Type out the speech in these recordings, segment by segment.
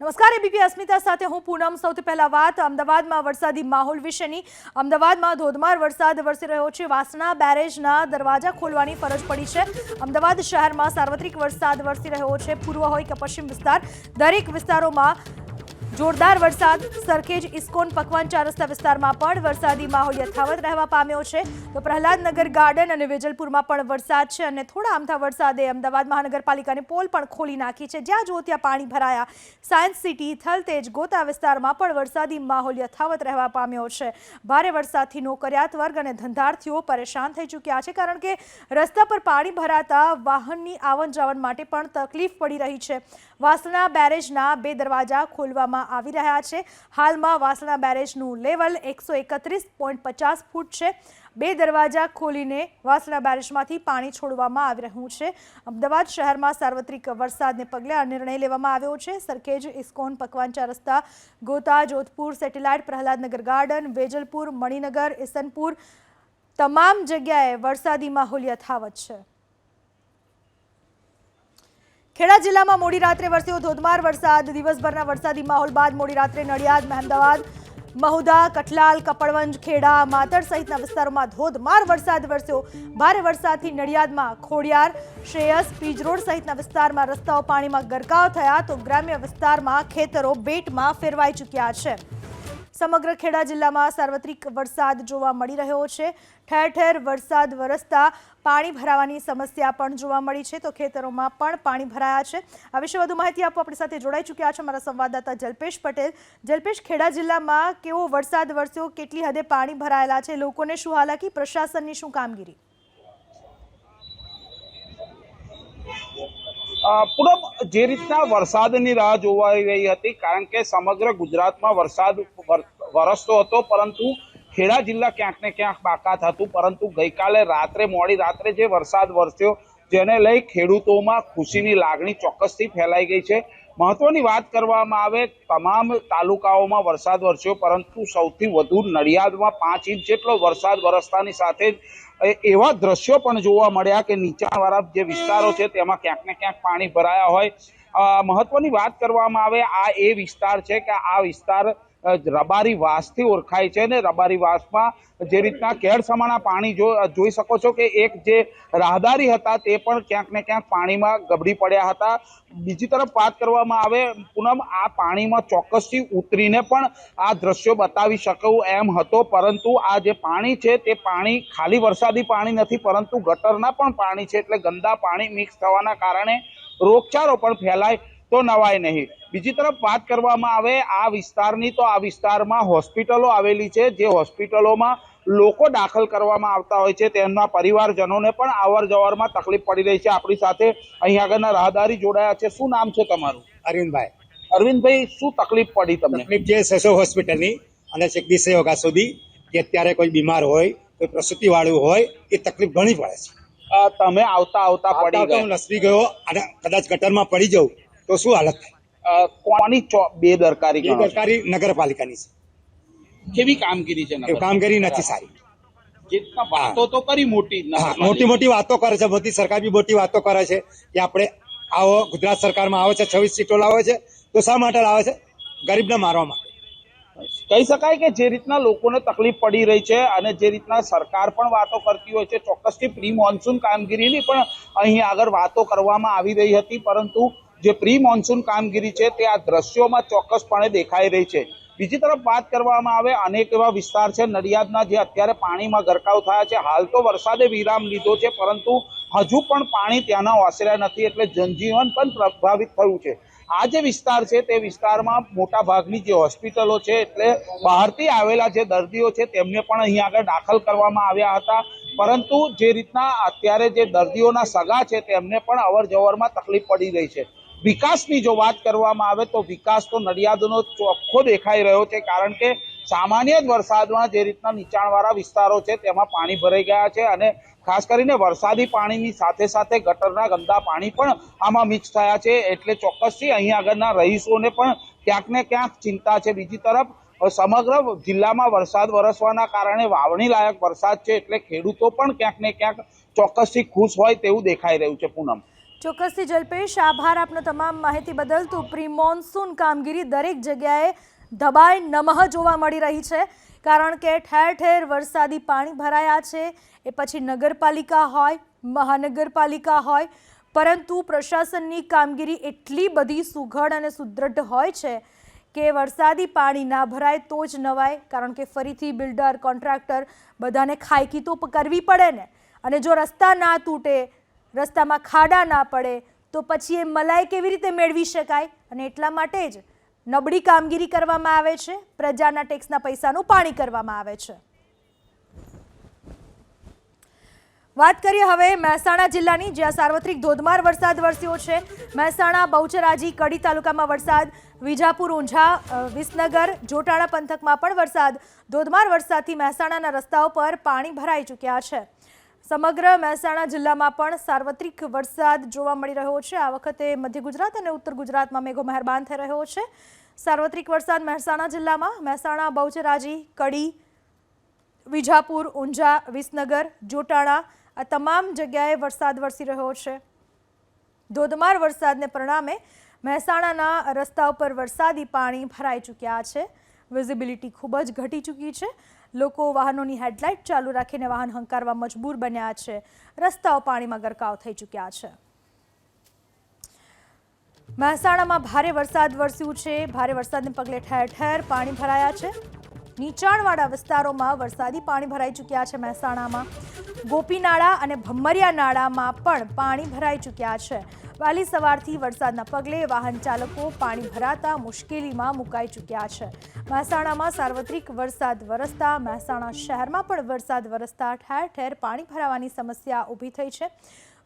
નમસ્કાર, એબીપી અસ્મિતા સાથે હું પૂનમ. સૌથી પહેલા વાત, અમદાવાદમાં વરસાદી માહોલ વિશેની. અમદાવાદમાં ધોધમાર વરસાદ વરસી રહ્યો છે. વાસણા, બેરેજના દરવાજા ખોલવાની ફરજ પડી છે. અમદાવાદ શહેરમાં સાર્વત્રિક વરસાદ વરસી રહ્યો છે. પૂર્વ હોય કે પશ્ચિમ વિસ્તાર, દરેક વિસ્તારોમાં જોરદાર વરસાદ. સરખેજ ઇસ્કોન, પકવાન ચાર રસ્તા વિસ્તારમાં પણ વરસાદી માહોલ યથાવત રહેવા પામ્યો છે. તો પ્રહલાદનગર ગાર્ડન અને વેજલપુરમાં પણ વરસાદ છે અને થોડા આમથા વરસાદે અમદાવાદ મહાનગરપાલિકાની પોલ પણ ખોલી નાખી છે. જ્યાં જો ત્યાં પાણી ભરાયા. સાયન્સ સિટી થલતેજ ગોતા વિસ્તારમાં પણ વરસાદી માહોલ યથાવત રહેવા પામ્યો છે. ભારે વરસાદથી નોકરિયાત વર્ગ અને ધંધાર્થીઓ પરેશાન થઈ ચૂક્યા છે કારણ કે રસ્તા પર પાણી ભરાતા વાહનની આવન જાવન માટે પણ તકલીફ પડી રહી છે. વાસણા બેરેજના બે દરવાજા ખોલવામાં આવી રહ્યા છે. હાલમાં વાસણા બેરેજનું લેવલ એકસો એકત્રીસ પોઈન્ટ પચાસ ફૂટ છે. બે દરવાજા ખોલીને વાસણા બેરેજમાંથી પાણી છોડવામાં આવી રહ્યું છે. અમદાવાદ શહેરમાં સાર્વત્રિક વરસાદને પગલે આ નિર્ણય લેવામાં આવ્યો છે. સરખેજ ઇસ્કોન પકવાન ચાર રસ્તા, ગોતા, જોધપુર, સેટેલાઇટ, પ્રહલાદનગર ગાર્ડન, વેજલપુર, મણિનગર, ઇસનપુર, તમામ જગ્યાએ વરસાદી માહોલ યથાવત છે. ખેડા જિલ્લામાં મોડી રાત્રે વરસ્યો ધોધમાર વરસાદ. દિવસભરના વરસાદી માહોલ બાદ મોડી રાત્રે નડિયાદ, મહેમદાવાદ, મહુદા, કઠલાલ, કપડવંજ, ખેડા, માતર સહિતના વિસ્તારોમાં ધોધમાર વરસાદ વરસ્યો. ભારે વરસાદથી નડિયાદમાં ખોડિયાર, શ્રેયસ પીજ રોડ સહિતના વિસ્તારમાં રસ્તાઓ પાણીમાં ગરકાવ થયા તો ગ્રામ્ય વિસ્તારમાં ખેતરો બેટમાં ફેરવાઈ ચૂક્યા છે. સમગ્ર ખેડા જિલ્લામાં સાર્વત્રિક વરસાદ જોવા મળી રહ્યો છે. ઠેર ઠેર વરસાદ વરસતા પાણી ભરાવાની સમસ્યા પણ જોવા મળી છે. તો ખેતરોમાં પણ પાણી ભરાયા છે. આ વિશે વધુ માહિતી આપવા આપણી સાથે જોડાઈ ચૂક્યા છે મારા સંવાદદાતા જલ્પેશ પટેલ. જલ્પેશ, ખેડા જિલ્લામાં કેવો વરસાદ વરસ્યો? કેટલી હદે પાણી ભરાયેલા છે? લોકોને શું હાલાકી? પ્રશાસનની શું કામગીરી? પૂનમ, જે રીતના વરસાદની રાહ જોવાઈ રહી હતી, કારણ કે સમગ્ર ગુજરાતમાં વરસાદ વર- વરસતો હતો, પરંતુ ખેડા જિલ્લા ક્યાંક ને ક્યાંક બાકાત હતું, પરંતુ ગઈકાલે રાત્રે, મોડી રાત્રે જે વરસાદ વરસ્યો, જેને લઈ ખેડૂતોમાં ખુશીની લાગણી ચોક્કસથી ફેલાઈ ગઈ છે. મહત્વની વાત કરવામાં આવે, તમામ તાલુકાઓમાં વરસાદ વરસ્યો, પરંતુ સૌથી વધુ નડિયાદમાં પાંચ ઇંચ જેટલો વરસાદ વરસતાની સાથે જ એવા દ્રશ્યો પણ જોવા મળ્યા કે નીચાણવાળા જે વિસ્તારો છે, તેમાં ક્યાંક ને ક્યાંક પાણી ભરાયા હોય. મહત્વની વાત કરવામાં આવે, આ એ વિસ્તાર છે કે આ વિસ્તાર રબારી વાસથી ઓળખાય છે ને રબારી વાસમાં જે રીતના કેળ સમાના પાણી જો જોઈ શકો છો કે એક જે રાહદારી હતા તે પણ ક્યાંક ને ક્યાંક પાણીમાં ગબડી પડ્યા હતા. બીજી તરફ વાત કરવામાં આવે, પૂનમ, આ પાણીમાં ચોક્કસથી ઉતરીને પણ આ દ્રશ્યો બતાવી શકું એમ હતો, પરંતુ આ જે પાણી છે તે પાણી ખાલી વરસાદી પાણી નથી, પરંતુ ગટરના પણ પાણી છે, એટલે ગંદા પાણી મિક્સ થવાના કારણે રોગચાળો પણ ફેલાય તો નવાય નહીં. બીજી તરફ વાત કરવામાં આવે આ વિસ્તારની તો આ વિસ્તારમાં હોસ્પિટલો આવેલી છે જે હોસ્પિટલોમાં લોકો દાખલ કરવામાં આવતા હોય છે. તેમના પરિવારજનોને પણ અવર જવરમાં તકલીફ પડી રહી છે. આપણી સાથે અહીં આગળના રાહદારી જોડાયા છે. શું નામ છે તમારું? અરવિંદભાઈ. અરવિંદભાઈ શું તકલીફ પડી તમને? તકલીફ છે સસો હોસ્પિટલની અને છેકદી સેવકા સુધી કે અત્યારે કોઈ બીમાર હોય કોઈ પ્રસૂતિ વાળું હોય એ તકલીફ ઘણી પડે છે. તમે આવતા આવતા પડી ગયો. લસરી ગયો અને કદાચ ગટરમાં પડી જાઉં તો શું હાલત થાય? કોની બેદરકારી દરકારી ગણો નગરપાલિકાની છે. કેવી કામગીરી છે કામગીરી નથી સારી. વાતો તો કરી મોટી મોટી મોટી વાતો કરે છે મોદી સરકાર બી મોટી વાતો કરે છે કે આપણે આવો ગુજરાત સરકારમાં આવે છે છવ્વીસ સીટો લાવે છે તો શા માટે લાવે છે? ગરીબને મારવા માટે. કહી શકાય કે જે રીતના લોકોને તકલીફ પડી રહી છે અને જે રીતના સરકાર પણ વાતો કરતી હોય છે ચોક્કસથી પ્રી મોન્સૂન કામગીરીની પણ અહીં આગળ વાતો કરવામાં આવી રહી હતી પરંતુ જે પ્રી મોન્સૂન કામગીરી છે, તે આ દ્રશ્યોમાં ચોક્કસપણે દેખાઈ રહી છે. બીજી તરફ વાત કરવામાં આવે, અનેક એવા વિસ્તાર છે, નડિયાદના, જે અત્યારે પાણીમાં ગરકાવ થયા છે. હાલ તો વરસાદે વિરામ લીધો છે, પરંતુ હજુ પણ પાણી ત્યાંના ઓસર્યા નથી, એટલે જનજીવન પણ પ્રભાવિત થયું છે. આ જે વિસ્તાર છે, તે વિસ્તારમાં મોટા ભાગની જે હોસ્પિટલો છે, એટલે બહારથી આવેલા જે દર્દીઓ છે, તેમને પણ અહીં આગળ દાખલ કરવામાં આવ્યા હતા. પરંતુ જે રીતના અત્યારે જે દર્દીઓના સગા છે, તેમને પણ અવર જવરમાં તકલીફ પડી રહી છે. વિકાસની જો વાત કરવામાં આવે તો વિકાસ તો નડિયાદનો ચોખ્ખો દેખાઈ રહ્યો છે, કારણ કે સામાન્ય જ વરસાદમાં જે રીતના નીચાણવાળા વિસ્તારો છે, તેમાં પાણી ભરાઈ ગયા છે અને ખાસ કરીને વરસાદી પાણીની સાથે સાથે ગટરના ગંદા પાણી પણ આમાં મિક્સ થયા છે, એટલે ચોક્કસથી અહીં આગળના રહીશોને પણ ક્યાંક ને ક્યાંક ચિંતા છે. બીજી તરફ, સમગ્ર જિલ્લામાં વરસાદ વરસવાના કારણે વાવણી લાયક વરસાદ છે, એટલે ખેડૂતો પણ ક્યાંક ને ક્યાંક ચોક્કસથી ખુશ હોય તેવું દેખાઈ રહ્યું છે પૂનમ. ચોક્કસથી જલ્પેશ, આભાર આપનો તમામ માહિતી બદલ. તો પ્રી મોન્સૂન કામગીરી દરેક જગ્યાએ દબાઈ નમઃ જોવા મળી રહી છે, કારણ કે ઠેર ઠેર વરસાદી પાણી ભરાયા છે. એ પછી નગરપાલિકા હોય, મહાનગરપાલિકા હોય, પરંતુ પ્રશાસનની કામગીરી એટલી બધી સુઘડ અને સુદૃઢ હોય છે કે વરસાદી પાણી ના ભરાય તો જ નવાય, કારણ કે ફરીથી બિલ્ડર, કોન્ટ્રાક્ટર બધાને ખાયકી તો કરવી પડે ને. અને જો રસ્તા ના તૂટે રસ્તામાં ખાડા ના પડે, તો પછી એ મલાઈ કેવી રીતે મેળવી શકાય? અને એટલા માટે જ નબળી કામગીરી કરવામાં આવે છે, પ્રજાના ટેક્સના પૈસાનું પાણી કરવામાં આવે છે. વાત કરીએ હવે મહેસાણા જિલ્લાની, જ્યાં સાર્વત્રિક ધોધમાર વરસાદ વરસ્યો છે. મહેસાણા, બહુચરાજી, કડી તાલુકામાં વરસાદ, વિજાપુર, ઊંઝા વિસનગર, જોટાણા પંથકમાં પણ વરસાદ. ધોધમાર વરસાદથી મહેસાણાના રસ્તાઓ પર પાણી ભરાઈ ચૂક્યા છે. સમગ્ર મહેસાણા જિલ્લામાં પણ સાર્વત્રિક વરસાદ જોવા મળી રહ્યો છે. આ વખતે મધ્ય ગુજરાત અને ઉત્તર ગુજરાતમાં મેઘો મહેરબાન થઈ રહ્યો છે. સાર્વત્રિક વરસાદ મહેસાણા જિલ્લામાં. મહેસાણા, બહુચરાજી, કડી, વિજાપુર, ઊંઝા, વિસનગર, જોટાણા આ તમામ જગ્યાએ વરસાદ વરસી રહ્યો છે. ધોધમાર વરસાદને પરિણામે મહેસાણાના રસ્તા ઉપર વરસાદી પાણી ભરાઈ ચૂક્યા છે. વિઝિબિલિટી ખૂબ જ ઘટી ચૂકી છે. લોકો વાહનોની હેડલાઇટ ચાલુ રાખીને વાહન હંકારવા મજબૂર બન્યા છે. રસ્તાઓ પાણીમાં ગરકાવ થઈ ચૂક્યા છે. મહેસાણામાં ભારે વરસાદ વરસ્યું છે. ભારે વરસાદને પગલે ઠેર ઠેર પાણી ભરાયા છે. નીચાણવાળા વિસ્તારોમાં વરસાદી પાણી ભરાઈ ચૂક્યા છે મહેસાણામાં. ગોપીનાળા અને ભમરિયા નાળામાં પણ પાણી ભરાઈ ચૂક્યા છે. વહેલી સવારથી વરસાદના પગલે વાહન ચાલકો પાણી ભરાતા મુશ્કેલીમાં મુકાઈ ચૂક્યા છે. મહેસાણામાં સાર્વત્રિક વરસાદ વરસતા મહેસાણા શહેરમાં પણ વરસાદ વરસતા ઠેર ઠેર પાણી ભરાવાની સમસ્યા ઊભી થઈ છે.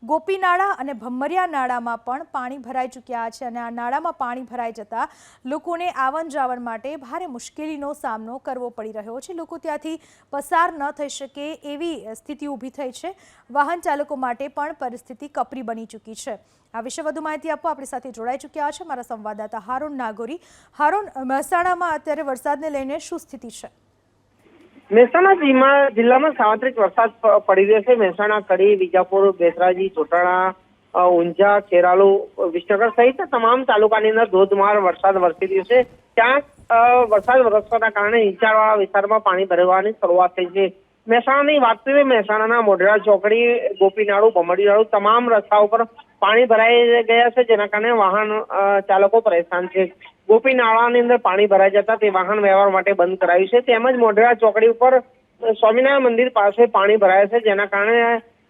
ગોપીનાળા અને ભમ્મરિયા નાળામાં પણ પાણી ભરાઈ ચૂક્યા છે અને આ નાળામાં પાણી ભરાઈ જતા લોકોને આવન જાવન માટે ભારે મુશ્કેલીનો સામનો કરવો પડી રહ્યો છે. લોકો ત્યાંથી પસાર ન થઈ શકે એવી સ્થિતિ ઊભી થઈ છે. વાહન ચાલકો માટે પણ પરિસ્થિતિ કપરી બની ચૂકી છે. આ વિશે વધુ માહિતી આપવા આપણી સાથે જોડાઈ ચૂક્યા છે મારા સંવાદદાતા હારોન નાગોરી. હારોન, મહેસાણામાં અત્યારે વરસાદને લઈને શું સ્થિતિ છે? મહેસાણા જિલ્લા- જિલ્લામાં સાર્વત્રિક વરસાદ પડી રહ્યો છે. મહેસાણા, કડી, વિજાપુર બેસરાજી ચોટાણા ઊંઝા, ખેરાલુ, વિસનગર સહિત તમામ તાલુકાની અંદર ધોધમાર વરસાદ વરસી રહ્યો છે. ત્યાં વરસાદ વરસવાના કારણે નીચાણવાળા વિસ્તારમાં પાણી ભરવાની શરૂઆત થઈ છે. મહેસાણાની વાત કરીએ, મહેસાણાના મોઢેરા ચોકડી, ગોપીનાળુ ભમડીનાળુ તમામ રસ્તા ઉપર પાણી ભરાઈ ગયા છે, જેના કારણે વાહન ચાલકો પરેશાન છે. ગોપી નાળાની અંદર પાણી ભરાઈ જતા તે વાહન વ્યવહાર માટે બંધ કરાયું છે. તેમજ મોઢેરા ચોકડી ઉપર સ્વામિનારાયણ મંદિર પાસે પાણી ભરાયા છે, જેના કારણે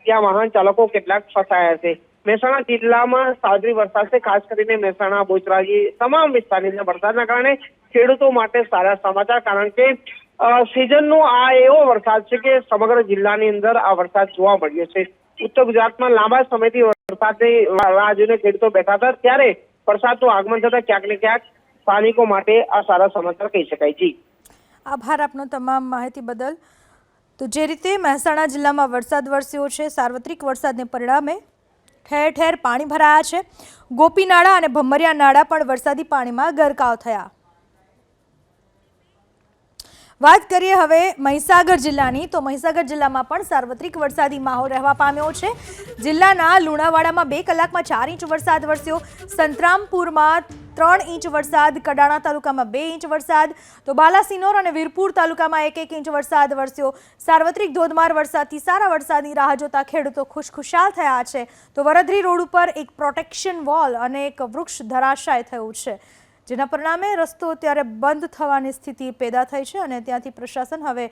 ત્યાં વાહન ચાલકો કેટલાક ફસાયા છે. મહેસાણા જિલ્લામાં સાદરી વરસાદ છે, ખાસ કરીને મહેસાણા, બોચરાજી તમામ વિસ્તારની અંદર વરસાદના કારણે ખેડૂતો માટે સારા સમાચાર, કારણ કે સિઝનનો આ એવો વરસાદ છે કે સમગ્ર જિલ્લાની અંદર આ વરસાદ જોવા મળ્યો છે. ઉત્તર ગુજરાતમાં લાંબા સમયથી વરસાદની રાહ જોઈને ખેડૂતો બેઠા હતા. ત્યારે વરસાદનું આગમન થતા ક્યાંક ને ક્યાંક સ્થાનિકો માટે આ સારા સમાચાર કહી શકાય. જી. આભાર આપનો તમામ માહિતી બદલ. તો જે રીતે મહેસાણા જિલ્લામાં વરસાદ વરસ્યો છે, સાર્વત્રિક વરસાદને પરિણામે ઠેર ઠેર પાણી ભરાયા છે. ગોપીનાળા અને ભમરિયા નાળા પણ વરસાદી પાણીમાં ગરકાવ થયા. વાત કરીએ હવે મહીસાગર જિલ્લાની. તો મહીસાગર જિલ્લામાં પણ સાર્વત્રિક વરસાદી માહોલ રહેવા પામ્યો છે. જિલ્લાના લુણાવાડામાં બે કલાકમાં ચાર ઇંચ વરસાદ વરસ્યો. સંતરામપુરમાં ત્રણ ઇંચ વરસાદ, કડાણા તાલુકામાં બે ઇંચ વરસાદ, તો બાલાસિનોર અને વીરપુર તાલુકામાં એક એક ઇંચ વરસાદ વરસ્યો. સાર્વત્રિક ધોધમાર વરસાદથી સારા વરસાદની રાહ જોતા ખેડૂતો ખુશખુશાલ થયા છે. તો વરદરી રોડ ઉપર એક પ્રોટેક્શન વોલ અને એક વૃક્ષ ધરાશાય થયું છે. જેના પરિણામે રસ્તો ત્યારે બંધ થવાની સ્થિતિ પેદા થઈ છે અને ત્યાંથી પ્રશાસન હવે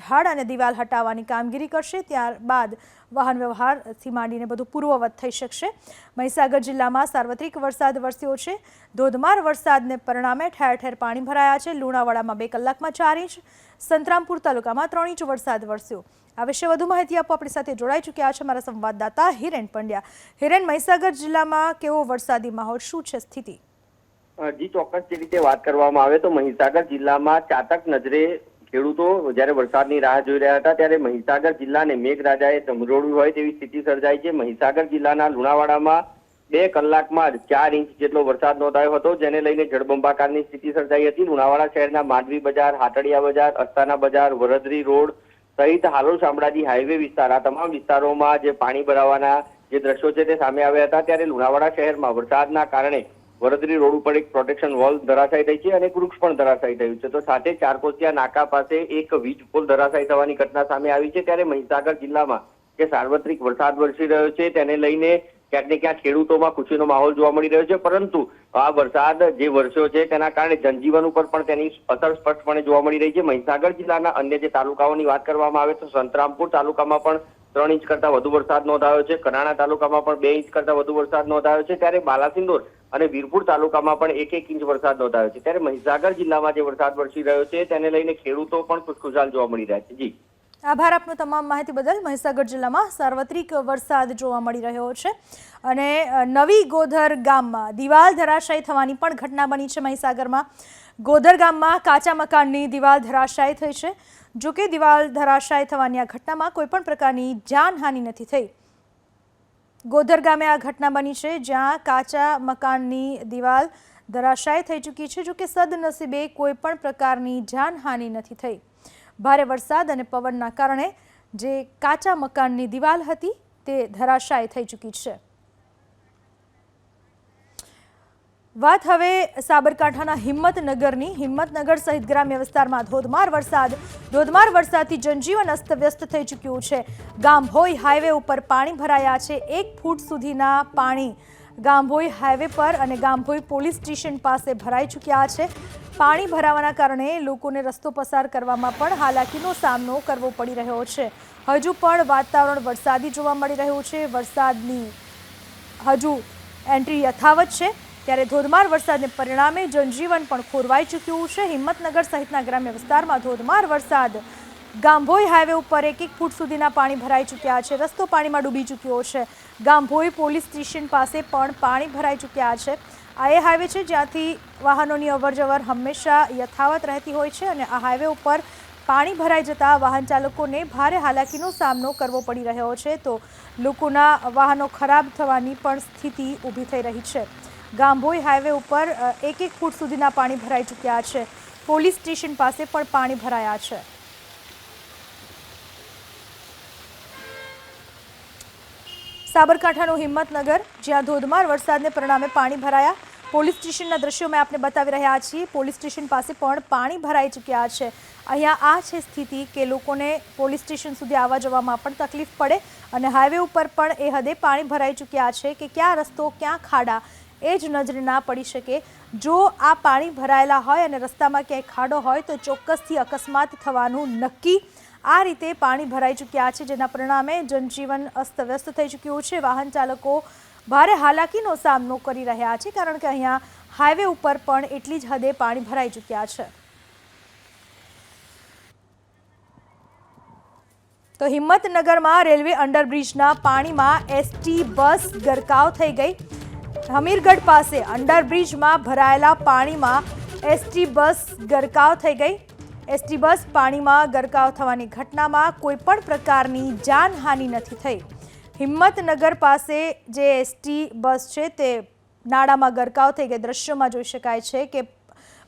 ઝાડ અને દિવાલ હટાવવાની કામગીરી કરશે. ત્યારબાદ વાહન વ્યવહારથી માંડીને બધું પૂર્વવત થઈ શકશે. મહીસાગર જિલ્લામાં સાર્વત્રિક વરસાદ વરસ્યો છે. ધોધમાર વરસાદને પરિણામે ઠેર ઠેર પાણી ભરાયા છે. લુણાવાડામાં બે કલાકમાં ચાર ઇંચ, સંતરામપુર તાલુકામાં ત્રણ ઇંચ વરસાદ વરસ્યો. આ વિશે વધુ માહિતી આપવા આપણી સાથે જોડાઈ ચૂક્યા છે મારા સંવાદદાતા હિરેન પંડ્યા. હિરેન, મહીસાગર જિલ્લામાં કેવો વરસાદી માહોલ? શું છે સ્થિતિ? જી ચોક્કસ, જે રીતે વાત કરવામાં આવે તો મહીસાગર જિલ્લામાં ચાતક નજરે ખેડૂતો જ્યારે વરસાદની રાહ જોઈ રહ્યા હતા, ત્યારે મહીસાગર જિલ્લાને મેઘરાજાએ જમરોડ્યું હોય તેવી સ્થિતિ સર્જાઈ છે. મહીસાગર જિલ્લાના લુણાવાડામાં બે કલાકમાં જ ચાર ઇંચ જેટલો વરસાદ નોંધાયો હતો, જેને લઈને જળબંબાકારની સ્થિતિ સર્જાઈ હતી. લુણાવાડા શહેરના માંડવી બજાર, હાટડિયા બજાર, અસ્તાના બજાર, વરદરી રોડ સહિત હાલોલ શામળાજી હાઈવે વિસ્તાર, આ તમામ વિસ્તારોમાં જે પાણી ભરાવાના જે દ્રશ્યો છે તે સામે આવ્યા હતા. ત્યારે લુણાવાડા શહેરમાં વરસાદના કારણે વડોદરી રોડ ઉપર એક પ્રોટેક્શન વોલ ધરાશાયી થઈ છે અને એક વૃક્ષ પણ ધરાશાયી થયું છે. તો સાથે ચારકોસિયા નાકા પાસે એક વીજ પોલ ધરાશાયી થવાની ઘટના સામે આવી છે. ત્યારે મહીસાગર જિલ્લામાં જે સાર્વત્રિક વરસાદ વરસી રહ્યો છે, તેને લઈને ક્યાંક ને ક્યાંક ખેડૂતોમાં ખુશીનો માહોલ જોવા મળી રહ્યો છે. પરંતુ આ વરસાદ જે વરસ્યો છે, તેના કારણે જનજીવન ઉપર પણ તેની અસર સ્પષ્ટપણે જોવા મળી રહી છે. મહીસાગર જિલ્લાના અન્ય જે તાલુકાઓની વાત કરવામાં આવે તો સંતરામપુર તાલુકામાં પણ ત્રણ ઇંચ કરતા વધુ વરસાદ નોંધાયો છે. કડાણા તાલુકામાં પણ બે ઇંચ કરતા વધુ વરસાદ નોંધાયો છે. ત્યારે બાલાસિંદોર અને વીરપુર તાલુકામાં પણ એક એક ઇંચ વરસાદ નોંધાયો છે. ત્યારે મહીસાગર જિલ્લામાં જે વરસાદ વરસી રહ્યો છે, તેને લઈને ખેડૂતો પણ ખુશખુશાલ જોવા મળી રહ્યા છે. જી. આભાર આપનો તમામ માહિતી બદલ. મહીસાગર જિલ્લામાં સાર્વત્રિક વરસાદ જોવા મળી રહ્યો છે. અને નવી ગોધર ગામમાં દિવાલ ધરાશાયી થવાની પણ ઘટના બની છે મહીસાગરમાં. ગોધર ગામમાં કાચા મકાનની દિવાલ ધરાશાયી થઈ છે. જો કે દિવાલ ધરાશાય થવાની આ ઘટનામાં કોઈપણ પ્રકારની જાનહાનિ નથી થઈ. ગોધર ગામે આ ઘટના બની છે જ્યાં કાચા મકાનની દિવાલ ધરાશાય થઈ ચૂકી છે, જો કે સદનસીબે કોઈ પણ પ્રકારની જાનહાનિ નથી થઈ. ભારે વરસાદ અને પવનના કારણે જે કાચા મકાનની દિવાલ હતી તે ધરાશાય થઈ ચૂકી છે. વાત હવે સાબરકાંઠાના હિંમતનગરની. હિંમતનગર સહિત ગ્રામ્ય વિસ્તારમાં ધોધમાર વરસાદ. ધોધમાર વરસાદથી જનજીવન અસ્તવ્યસ્ત થઈ ચૂક્યું છે. ગામભોઈ હાઈવે ઉપર પાણી ભરાયા છે. એક ફૂટ સુધીના પાણી ગામભોઈ હાઈવે પર અને ગામભોઈ પોલીસ સ્ટેશન પાસે ભરાઈ ચૂક્યા છે. પાણી ભરાવાના કારણે લોકોને રસ્તો પસાર કરવામાં પણ હાલાકીનો સામનો કરવો પડી રહ્યો છે. હજુ પણ વાતાવરણ વરસાદી જોવા મળી રહ્યું છે. વરસાદની હજુ એન્ટ્રી યથાવત છે. ત્યારે ધોધમાર વરસાદને પરિણામે જનજીવન પણ ખોરવાઈ ચૂક્યું છે. હિંમતનગર સહિતના ગ્રામ્ય વિસ્તારમાં ધોધમાર વરસાદ. ગાંભોઈ હાઈવે ઉપર એક એક ફૂટ સુધીના પાણી ભરાઈ ચૂક્યા છે. રસ્તો પાણીમાં ડૂબી ચૂક્યો છે. ગાંભોઈ પોલીસ સ્ટેશન પાસે પણ પાણી ભરાઈ ચૂક્યા છે. આ એ હાઈવે છે જ્યાંથી વાહનોની અવરજવર હંમેશા યથાવત રહેતી હોય છે અને આ હાઈવે ઉપર પાણી ભરાઈ જતા વાહન ચાલકોને ભારે હાલાકીનો સામનો કરવો પડી રહ્યો છે. તો લોકોના વાહનો ખરાબ થવાની પણ સ્થિતિ ઊભી થઈ રહી છે. ગામભોઈ હાઈવે ઉપર એક એક ફૂટ સુધીના પાણી ભરાઈ ચૂક્યા છે. પોલીસ સ્ટેશન પાસે પણ પાણી ભરાયા છે. સાબરકાંઠાનું હિંમતનગર, જ્યાં ધોધમાર વરસાદને પરિણામે પાણી ભરાયા. પોલીસ સ્ટેશનના દ્રશ્યો મેં આપને બતાવી રહ્યા છીએ. પોલીસ સ્ટેશન પાસે પણ પાણી ભરાઈ ચૂક્યા છે. અહીંયા આ છે સ્થિતિ કે લોકોને પોલીસ સ્ટેશન સુધી આવવા જવામાં પણ તકલીફ પડે અને હાઈવે ઉપર પણ એ હદે પાણી ભરાઈ ચૂક્યા છે કે ક્યાં રસ્તો, ક્યાં ખાડા એ જ નજરે ના પડી શકે. જો આ પાણી ભરાયેલા હોય અને રસ્તામાં ક્યાંય ખાડો હોય તો ચોક્કસથી અકસ્માત થવાનું નક્કી. આ રીતે પાણી ભરાઈ ચૂક્યા છે, જેના પરિણામે જનજીવન અસ્તવ્યસ્ત થઈ ચૂક્યું છે. વાહન ચાલકો ભારે હાલાકીનો સામનો કરી રહ્યા છે, કારણ કે અહીંયા હાઈવે ઉપર પણ એટલી જ હદે પાણી ભરાઈ ચૂક્યા છે. તો હિંમતનગરમાં રેલવે અંડરબ્રિજના પાણીમાં એસટી બસ ગરકાવ થઈ ગઈ. હમીરગઢ પાસે અંડરબ્રિજમાં ભરાયેલા પાણીમાં એસટી બસ ગરકાવ થઈ ગઈ. એસટી બસ પાણીમાં ગરકાવ થવાની ઘટનામાં કોઈ પણ પ્રકારની જાનહાનિ નથી થઈ. હિંમતનગર પાસે જે એસટી બસ છે તે નાળામાં ગરકાવ થઈ ગઈ. દ્રશ્યોમાં જોઈ શકાય છે કે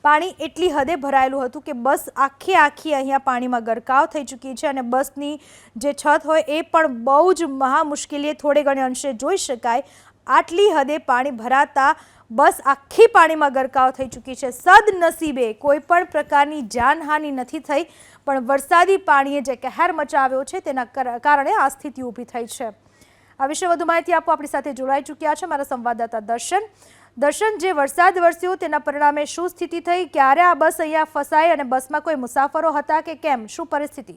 પાણી એટલી હદે ભરાયેલું હતું કે બસ આખી આખી અહીંયા પાણીમાં ગરકાવ થઈ ચૂકી છે અને બસની જે છત હોય એ પણ બહુ જ મહા મુશ્કેલીએ થોડે ઘણે અંશે જોઈ શકાય. આટલી હદે પાણી ભરાતા બસ આખી પાણીમાં ગરકાવ થઈ ચૂકી છે. સદનસીબે કોઈ પણ પ્રકારની જાનહાનિ નથી થઈ, પણ વરસાદી પાણીએ જે કહેર મચાવ્યો છે તેના કારણે આ સ્થિતિ ઊભી થઈ છે. આ વિશે વધુ માહિતી આપો. આપણી સાથે જોડાઈ ચૂક્યા છે મારા સંવાદદાતા દર્શન. દર્શન, જે વરસાદ વરસ્યો તેના પરિણામે શું સ્થિતિ થઈ? ક્યારે આ બસ અહીંયા ફસાઈ અને બસમાં કોઈ મુસાફરો હતા કે કેમ? શું પરિસ્થિતિ?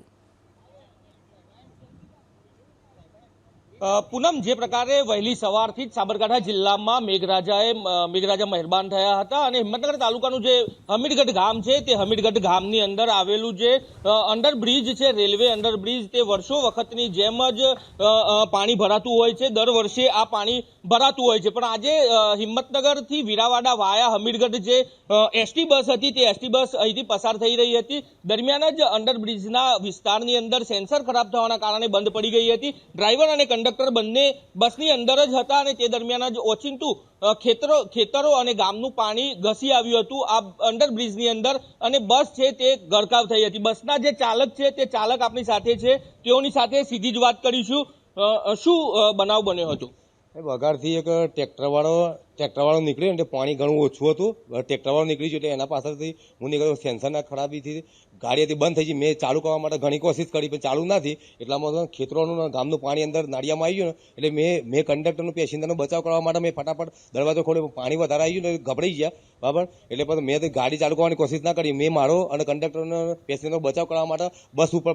પૂનમ, જે પ્રકારે વહેલી સવારથી જ સાબરકાંઠા જિલ્લામાં મેઘરાજાએ મેઘરાજા મહેરબાન થયા હતા અને હિંમતનગર તાલુકાનું જે હમીરગઢ ગામ છે, તે હમીરગઢ ગામની અંદર આવેલું જે અંડરબ્રિજ છે, રેલવે અંડરબ્રિજ, તે વર્ષો વખતની જેમ જ પાણી ભરાતું હોય છે, દર વર્ષે આ પાણી ભરાતું હોય છે. પણ આજે હિંમતનગરથી વીરાવાડા વાયા હમીરગઢ જે એસટી બસ હતી, તે એસટી બસ અહીંથી પસાર થઈ રહી હતી. દરમિયાન જ અંડરબ્રિજના વિસ્તારની અંદર સેન્સર ખરાબ થવાના કારણે બંધ પડી ગઈ હતી. ડ્રાઈવર અને કંડક્ટર બંને બસની અંદર જ હતા અને તે દરમિયાન જ ઓચિંતું ખેતરો ખેતરો અને ગામનું પાણી ઘસી આવ્યું હતું. આ અંડરબ્રિજની અંદર અને બસ છે તે ગરકાવ થઈ હતી. બસના જે ચાલક છે તે ચાલક આપણી સાથે છે. તેઓની સાથે સીધી જ વાત કરીશું. શું બનાવ બન્યો હતો? વઘારથી એક ટ્રેક્ટરવાળો ટ્રેક્ટરવાળો નીકળ્યો એટલે પાણી ઘણું ઓછું હતું. ટ્રેક્ટરવાળો નીકળી ગયો એટલે એના પાછળથી હું નીકળ્યો સેન્સરના ખરાબીથી. ગાડી હતી બંધ થઈ ગઈ. મેં ચાલુ કરવા માટે ઘણી કોશિશ કરી, પણ ચાલુ નથી. એટલામાં ખેતરોનું ગામનું પાણી અંદર નાળિયામાં આવી ગયું ને, એટલે મેં મેં કંડક્ટરનું પેસેન્જરનો બચાવ કરવા માટે મેં ફટાફટ દરવાજો ખોલ્યો. પાણી વધારે આવી ગયું ને ગભરાઈ ગયા. બરાબર? એટલે પછી મેં તો ગાડી ચાલુ કરવાની કોશિશ ના કરી. મેં મારો અને કંડક્ટરનો પેસેન્જરનો બચાવ કરવા માટે બસ ઉપર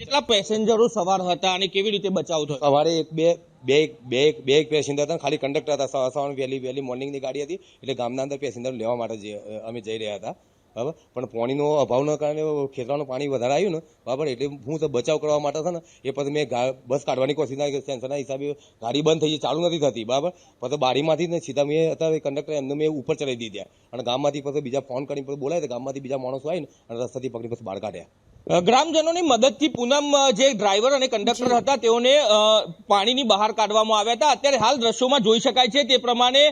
કેટલા પેસેન્જરો સવાર હતા અને કેવી રીતે બચાવ થયો? સવારે એક બે બે એક બે એક બે એક પેસેન્જર હતા ખાલી કંડક્ટર હતા. સવાર સવાર વહેલી વહેલી મોર્નિંગની ગાડી હતી. એટલે ગામના અંદર પેસેન્જર લેવા માટે જે અમે જઈ રહ્યા હતા. બરાબર? પણ પાણીનો અભાવના કારણે ખેતરાનું પાણી વધારે આવ્યું ને, બરાબર? એટલે હું તો બચાવ કરવા માટે છે ને, એ પછી મેં બસ કાઢવાની કોશિશ ના સેન્સરના હિસાબે ગાડી બંધ થઈ ચાલુ નથી થતી, બરાબર? પછી બારીમાંથી ને સીધા મેં અત્યારે કંડક્ટર એમને મેં ઉપર ચડાવી દીધા. અને ગામમાંથી પછી બીજા ફોન કરીને પછી બોલાય તો ગામમાંથી બીજા માણસો આવીને અને રસ્તાથી પકડી પછી બહાર કાઢ્યા. ગ્રામજનોની મદદથી પૂનમ જે ડ્રાઈવર અને કંડક્ટર હતા તેઓને પાણીની બહાર કાઢવામાં આવ્યા હતા. અત્યારે હાલ દ્રશ્યોમાં જોઈ શકાય છે તે પ્રમાણે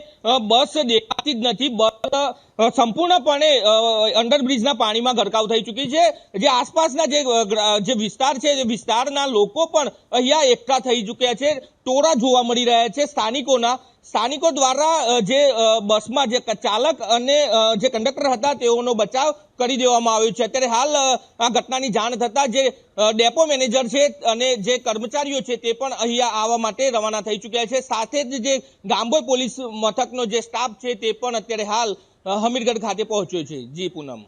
બસ દેખાતી જ નથી. બસ સંપૂર્ણપણે અંડરબ્રિજના પાણીમાં ગરકાવ થઈ ચૂકી છે. જે આસપાસના જે જે વિસ્તાર છે જે વિસ્તારના લોકો પણ અહીંયા એકઠા થઈ ચૂક્યા છે. ટોળા જોવા મળી રહ્યા છે. સ્થાનિકોના સ્થાનિકો દ્વારા જે બસમાં જે ચાલક અને જે કંડક્ટર હતા તેઓનો બચાવ કરી દેવામાં આવ્યો છે. અત્યારે હાલ આ ઘટનાની જાણ થતા જે ડેપો મેનેજર છે અને જે કર્મચારીઓ છે તે પણ અહીંયા આવવા માટે રવાના થઈ ચૂક્યા છે. સાથે જ જે ગામબોય પોલીસ મથકનો જે સ્ટાફ છે તે પણ અત્યારે હાલ હમીરગઢ ખાતે પહોંચ્યો છે. જી, પૂનમ.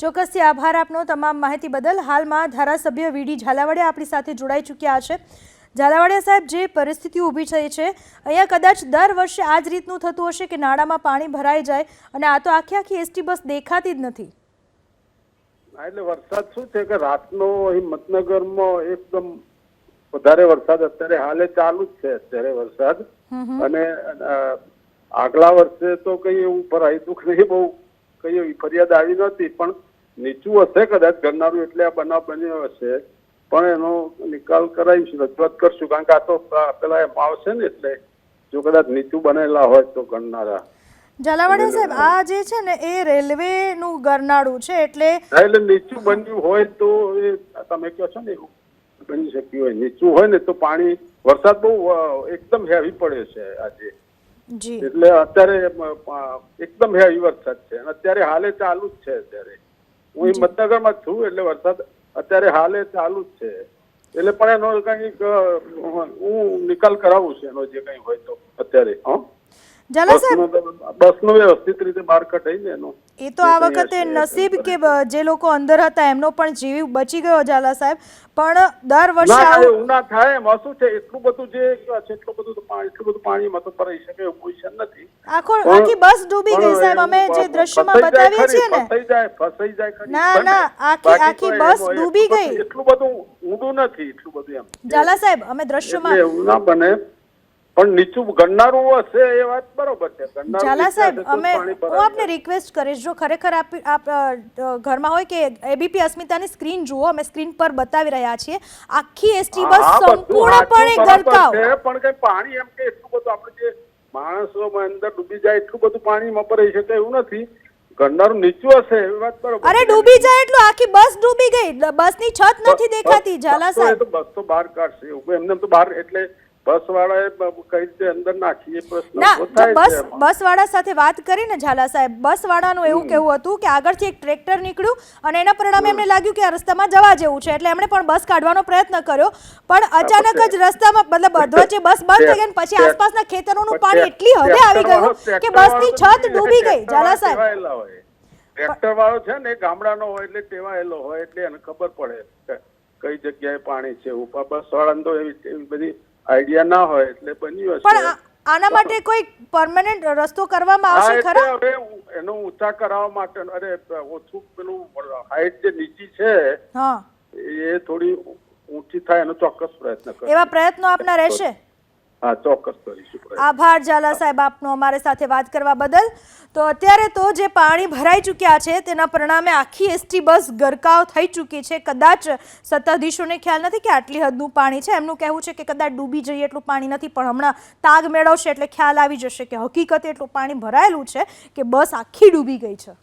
ચોક્કસથી આભાર આપનો તમામ માહિતી બદલ. હાલમાં ધારાસભ્ય વીડી ઝાલાવાડે આપણી સાથે જોડાઈ ચૂક્યા છે. ઝાલાવાડિયા સાહેબ જે પરિસ્થિતિ ઊભી થઈ છે અહીંયા કદાચ દર વર્ષે આ જ રીતનું થતું હશે કે નાળામાં પાણી ભરાઈ જાય અને આ તો આખી આખી એસટી બસ દેખાતી જ નથી. એટલે વરસાદ શું છે કે રાતનો હિંમતનગરમાં એકદમ વધારે વરસાદ અત્યારે હાલે ચાલુ જ છે અત્યારે વરસાદ. અને આગલા વર્ષે તો કઈ એવું ભરાય દુઃખ નહીં બહુ કઈ એવી ફરિયાદ આવી નહોતી પણ નીચું હશે કદાચ ગરનારું એટલે આ બનાવ બન્યો હશે. પણ એનો નિકાલ કરાવીશું રજૂઆત કરશું કારણ કે આ તો પેલા એમ આવશે ને એટલે જો કદાચ નીચું બનેલા હોય તો ગણનારા. ઝાલાવાડિયા સાહેબ આ જે છે ને એ રેલવે નું ગરનાળું છે એટલે એટલે નીચું બન્યું હોય તો એ તમે કહો છો ને બની શક્યું હોય. નીચું હોય ને તો પાણી વરસાદ બહુ એકદમ હેવી પડે છે આજે. જી. એટલે અત્યારે એકદમ હેવી વરસાદ છે. અને અત્યારે હાલે ચાલુ જ છે અત્યારે. હું હિંમતનગરમાં જ છું એટલે વરસાદ અત્યારે હાલે ચાલુ જ છે. એટલે પણ એનો કંઈક હું નિકાલ કરાવું છું એનો જે કંઈ હોય તો અત્યારે, હં. ઝાલા સાહેબ? બસનો બસનો વ્યવસ્થિત રીતે બહાર કઢાઈને એનો. એ તો આ વખતે નસીબ કે જે લોકો અંદર હતા એમનો પણ જીવ બચી ગયો ઝાલા સાહેબ. પણ દર વર્ષે ના ના, આવું ના થાય. એમાં શું છે? એટલું બધું જે છે એટલું બધું એટલું બધું પાણીમાં તો ભરાઈ શકે એવું પોઝિશન નથી. આખો આખી બસ ડૂબી ગઈ સાહેબ. અમે જે દ્રશ્યમાં બતાવીએ છીએ ને. ફસાઈ જાય ફસાઈ જાય ના, ના, આખી- આખી બસ ડૂબી ગઈ. એટલું બધું ઊંડું નથી એટલું બધું એમ. ઝાલા સાહેબ અમે દ્રશ્યમાં એવું ના બને. પણ નીચું ગણનારું હશે એ વાત બરોબર છે. ઝાલા સાહેબ અમે હું આપને રિક્વેસ્ટ કરીશ જો ખરેખર આપ આપ ઘરમાં હોય કે એબીપી અસ્મિતાની સ્ક્રીન જુઓ અમે સ્ક્રીન પર બતાવી રહ્યા છીએ. આખી એસટી બસ સંપૂર્ણપણે ગરકાવ. પણ કઈ પાણી એમ કે એટલું બધું આપણે જે માણસો અંદર ડૂબી જાય એટલું બધું પાણીમાં ભરાઈ શકે એવું નથી. ગણનારું નીચું હશે એ વાત બરોબર અરે ડૂબી જાય એટલું આખી બસ ડૂબી ગઈ. બસની છત નથી દેખાતી ઝાલા સાહેબ. બસ તો બહાર કાઢશે. એવું એમને તો બહાર એટલે બસ વાળાએ કઈ રીતે અંદર નાખી એ પ્રશ્ન ના ઊભો જો થાય બસ છે એમાં. બસ વાળા સાથે વાત કરીને ઝાલા સાહેબ બસ વાળાનું એવું કહેવું હતું કે આગળથી એક ટ્રેક્ટર નીકળ્યું અને એના પરિણામે એમને લાગ્યું કે આ રસ્તામાં જવા જેવું છે એટલે એમણે પણ બસ કાઢવાનો પ્રયત્ન કર્યો. પણ અચાનક જ રસ્તામાં મતલબ વચ્ચે બસ બંધ થઈ ગઈ અને પછી આસપાસના ખેતરોનું પણ એટલી હદે આવી ગયું કે બસની છત ડૂબી ગઈ ઝાલા સાહેબ. ટ્રેક્ટર વાળો છે ને ગામડાનો હોય એટલે ટેવાયેલો હોય એટલે એને ખબર પડે કઈ જગ્યાએ પાણી છે ઉપર બસ વાળાને તો એવી બધી આઈડિયા ના હોય એટલે બન્યું હશે. પણ આના માટે કોઈ પરમેનન્ટ રસ્તો કરવામાં આવશે ખરા? હવે એનો એનું ઊંચા કરાવવા માટે અરે ઓછું પેલું હાઈટ જે નીચી છે હા. એ થોડી ઊંચી થાય એનો ચોક્કસ પ્રયત્ન કરો એવા પ્રયત્નો આપના રહેશે? આભાર ઝાલા સાહેબ આપનો અમારે સાથે વાત કરવા બદલ. તો અત્યારે તો જે પાણી ભરાઈ ચૂક્યા છે, તેના પરિણામે આખી એસટી બસ ગરકાવ થઈ ચૂકી છે. કદાચ સત્તાધીશોને ખ્યાલ નથી કે આટલી હદનું પાણી છે. એમનું કહેવું છે કે કદાચ ડૂબી જઈએ એટલું પાણી નથી, પણ હમણાં તાગ મેળવશે એટલે ખ્યાલ આવી જશે કે હકીકતે એટલું પાણી ભરાયેલું છે કે બસ આખી ડૂબી ગઈ છે.